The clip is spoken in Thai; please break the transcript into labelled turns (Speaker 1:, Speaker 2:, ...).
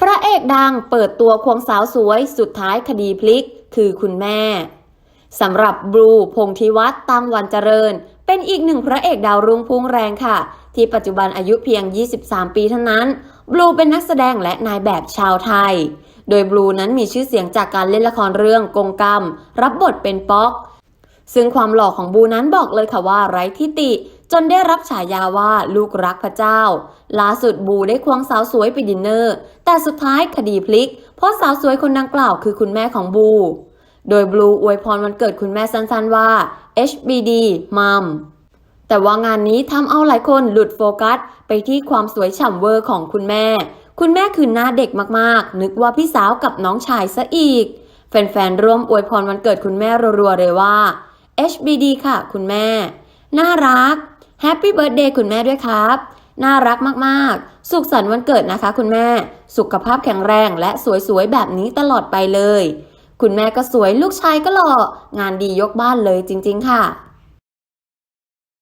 Speaker 1: พระเอกดังเปิดตัวควงสาวสวยสุดท้ายคดีพลิก คือคุณแม่สำหรับบลูพงธิวัฒน์ตั้งวันเจริญ เป็นอีกหนึ่งพระเอกดาวรุ่งพุ่งแรงค่ะ ที่ปัจจุบันอายุเพียง 23 ปีเท่านั้น บลูเป็นนักแสดงและนายแบบชาวไทย โดยบลูนั้นมีชื่อเสียงจากการเล่นละครเรื่องกงกรรม รับบทเป็นป๊อก ซึ่งความหล่อของบูนั้นบอกเลยค่ะว่าไร้ทิติ จนได้รับฉายาว่าลูกรักพระเจ้า ล่าสุดบูได้ควงสาวสวยไปดินเนอร์ แต่สุดท้ายคดีพลิก เพราะสาวสวยคนดังกล่าวคือคุณแม่ของบู โดยบลูอวยพรวันเกิดคุณแม่สั้นๆว่า HBD มัมแต่ว่างานนี้ทำเอาหลายคนหลุดโฟกัส ไปที่ความสวยฉ่ำเวอร์ของคุณแม่ คุณแม่คือหน้าเด็กมากๆ นึกว่าพี่สาวกับน้องชายซะอีก แฟนๆร่วมอวยพรวันเกิดคุณแม่รัวๆเลยว่า HBD ค่ะ คุณแม่ น่ารัก ปปี้เบิร์ดเดย์คุณแม่ด้วยครับ น่ารักมากๆ สุขสันต์วันเกิดนะคะ คุณแม่ สุขภาพแข็งแรงและสวยๆแบบนี้ตลอดไปเลย คุณแม่ก็สวยลูกชายก็หล่อ งานดียกบ้านเลยจริง ๆ ค่ะ